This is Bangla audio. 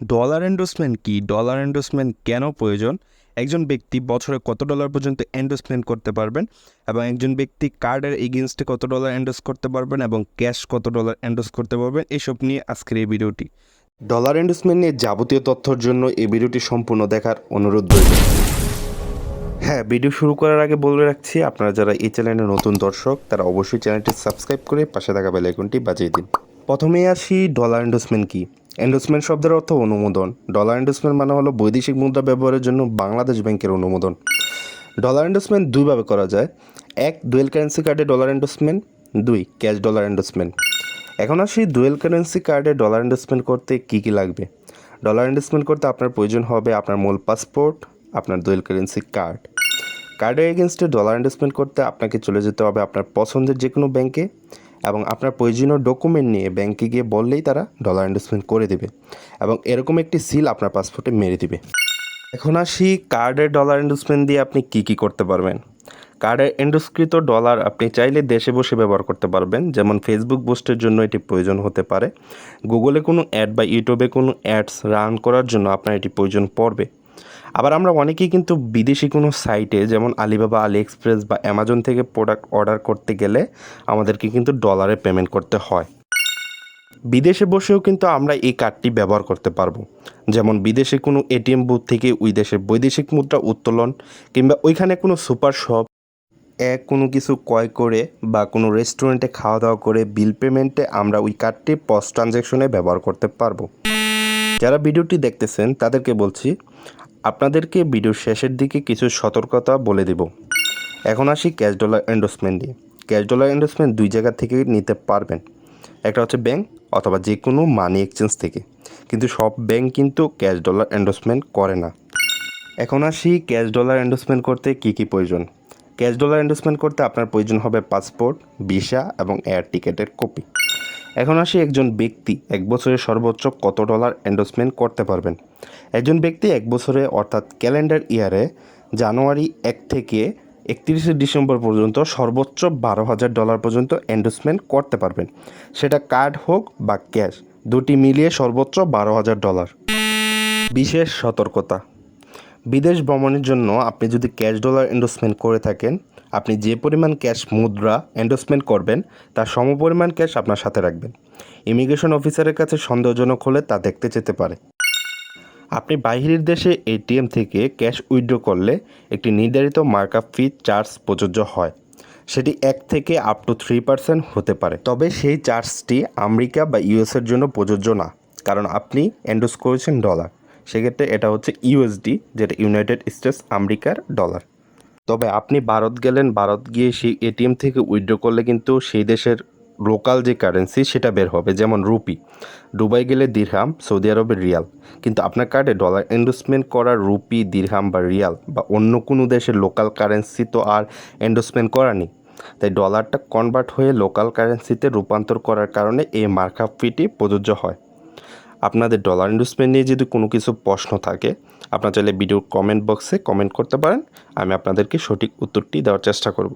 ডলার এন্ডোসমেন্ট কি? ডলার এন্ডোসমেন্ট কেন প্রয়োজন? একজন ব্যক্তি বছরে কত ডলার পর্যন্ত এন্ডোসমেন্ট করতে পারবেন? এবং একজন ব্যক্তি কার্ডের এগেনস্টে কত ডলার এন্ডোস করতে পারবেন? এবং ক্যাশ কত ডলার এন্ডোস করতে পারবেন? এসব নিয়ে আজকের এই ভিডিওটি। ডলার এন্ডোসমেন্ট নিয়ে যাবতীয় তথ্যর জন্য এই ভিডিওটি সম্পূর্ণ দেখার অনুরোধ রইল। হ্যাঁ ভিডিও শুরু করার আগে বলে রাখছি, আপনারা যারা এই চ্যানেলের নতুন দর্শক, তারা অবশ্যই চ্যানেলটি সাবস্ক্রাইব করে পাশে থাকা বেল আইকনটি বাজিয়ে দিন। প্রথমেই আসি ডলার এন্ডোসমেন্ট কি? এন্ডোসমেন্ট শব্দের অর্থ অনুমোদন। ডলার এন্ডোসমেন্ট মানে হলো বৈদেশিক মুদ্রা ব্যবহারের জন্য বাংলাদেশ ব্যাংকের অনুমোদন। ডলার এন্ডোসমেন্ট দুইভাবে করা যায়। এক ডুয়েল কারেন্সি কার্ডে ডলার এন্ডোসমেন্ট দুই ক্যাশ ডলার এন্ডোসমেন্ট এখন আসি ডুয়েল কারেন্সি কার্ডে ডলার এন্ডোসমেন্ট করতে কী কী লাগবে? ডলার এন্ডোসমেন্ট করতে আপনার প্রয়োজন হবে আপনার মূল পাসপোর্ট আপনার ডুয়েল কারেন্সি কার্ড কার্ডের এগেনস্টে ডলার ইনভেস্টমেন্ট করতে আপনাকে চলে যেতে হবে আপনার পছন্দের যে কোনো ব্যাংকে এবং আপনার প্রয়োজনীয় ডকুমেন্ট নিয়ে ব্যাংকে গিয়ে বললেই তারা ডলার ইনভেস্টমেন্ট করে দেবে এবং এরকম একটি সিল আপনার পাসপোর্টে মেরে দিবে। এখন আসি কার্ডের ডলার ইনভেস্টমেন্ট দিয়ে আপনি কী কী করতে পারবেন। কার্ডের এন্ডোস্কৃত ডলার আপনি চাইলে দেশে বসে ব্যবহার করতে পারবেন, যেমন ফেসবুক পোস্টের জন্য এটি প্রয়োজন হতে পারে। গুগলে কোনো অ্যাড বা ইউটিউবে কোনো অ্যাডস রান করার জন্য আপনার এটি প্রয়োজন পড়বে। আবার আমরা অনেকেই কিন্তু বিদেশি কোনো সাইটে যেমন আলিবাবা আলি এক্সপ্রেস বা অ্যামাজন থেকে প্রোডাক্ট অর্ডার করতে গেলে আমাদেরকে কিন্তু ডলারে পেমেন্ট করতে হয়। বিদেশে বসেও কিন্তু আমরা এই কার্ডটি ব্যবহার করতে পারব। যেমন বিদেশে কোনো এটিএম বুথ থেকে ওই দেশের বৈদেশিক মুদ্রা উত্তোলন কিংবা ওইখানে কোনো সুপার শপ এক কোনো কিছু ক্রয় করে বা কোনো রেস্টুরেন্টে খাওয়া দাওয়া করে বিল পেমেন্টে আমরা ওই কার্ডটি পোস্ট ট্রানজ্যাকশনে ব্যবহার করতে পারব। যারা ভিডিওটি দেখতেছেন তাদেরকে বলছি আপনাদেরকে ভিডিওর শেষের দিকে কিছু সতর্কতা বলে দেব। এখন আসি ক্যাশ ডলার এন্ডোসমেন্ট দিয়ে। ক্যাশ ডলার এন্ডোসমেন্ট দুই জায়গা থেকে নিতে পারবেন। একটা হচ্ছে ব্যাংক অথবা যে কোনো মানি এক্সচেঞ্জ থেকে। কিন্তু সব ব্যাংক কিন্তু ক্যাশ ডলার এন্ডোসমেন্ট করে না। এখন আসি ক্যাশ ডলার এন্ডোসমেন্ট করতে কী কী প্রয়োজন? ক্যাশ ডলার এন্ডোসমেন্ট করতে আপনার প্রয়োজন হবে পাসপোর্ট ভিসা এবং এয়ার টিকেটের কপি এখন আসি একজন ব্যক্তি এক বছরে সর্বোচ্চ কত ডলার এন্ডোসমেন্ট করতে পারবেন? একজন ব্যক্তি এক বছরে অর্থাৎ ক্যালেন্ডার ইয়ারে জানুয়ারি এক থেকে একত্রিশে ডিসেম্বর পর্যন্ত সর্বোচ্চ বারো হাজার ডলার পর্যন্ত এন্ডোসমেন্ট করতে পারবেন। সেটা কার্ড হোক বা ক্যাশ দুটি মিলিয়ে সর্বোচ্চ বারো হাজার ডলার। বিশেষ সতর্কতা। বিদেশ ভ্রমণের জন্য আপনি যদি ক্যাশ ডলার এন্ডোসমেন্ট করে থাকেন আপনি যে পরিমাণ ক্যাশ মুদ্রা এন্ডোসমেন্ট করবেন তার সমপরিমাণ ক্যাশ আপনার সাথে রাখবেন। ইমিগ্রেশন অফিসারের কাছে সন্দেহজনক হলে তা দেখতে যেতে পারে। আপনি বাহিরের দেশে এটিএম থেকে ক্যাশ উইথড্র করলে একটি নির্ধারিত মার্কআপ ফি চার্জ প্রযোজ্য হয়। সেটি এক থেকে আপ টু থ্রি পার্সেন্ট হতে পারে। তবে সেই চার্জটি আমেরিকা বা ইউএসের জন্য প্রযোজ্য না, কারণ আপনি এন্ডোস করেছেন ডলার সেক্ষেত্রে এটা হচ্ছে ইউএসডি যেটা ইউনাইটেড স্টেটস আমেরিকার ডলার তবে আপনি ভারত গেলেন, ভারত গিয়ে সেই এটিএম থেকে উইথড্র করলে কিন্তু সেই দেশের লোকাল যে কারেন্সি সেটা বের হবে, যেমন রুপি দুবাই গেলে দিরহাম সৌদি আরবের রিয়াল কিন্তু আপনার কার্ডে ডলার এন্ডোসমেন্ট করা রুপি দিরহাম বা রিয়াল বা অন্য কোনো দেশের লোকাল কারেন্সি তো আর এন্ডোসমেন্ট করা নেই। তাই ডলারটা কনভার্ট হয়ে লোকাল কারেন্সিতে রূপান্তর করার কারণে এই মার্কআপ ফিটি প্রযোজ্য হয়। আপনাদের ডলার ইনভেস্টমেন্ট নিয়ে যদি কোনো কিছু প্রশ্ন থাকে, আপনারা চাইলে ভিডিওর কমেন্ট বক্সে কমেন্ট করতে পারেন, আমি আপনাদেরকে সঠিক উত্তরটি দেওয়ার চেষ্টা করব।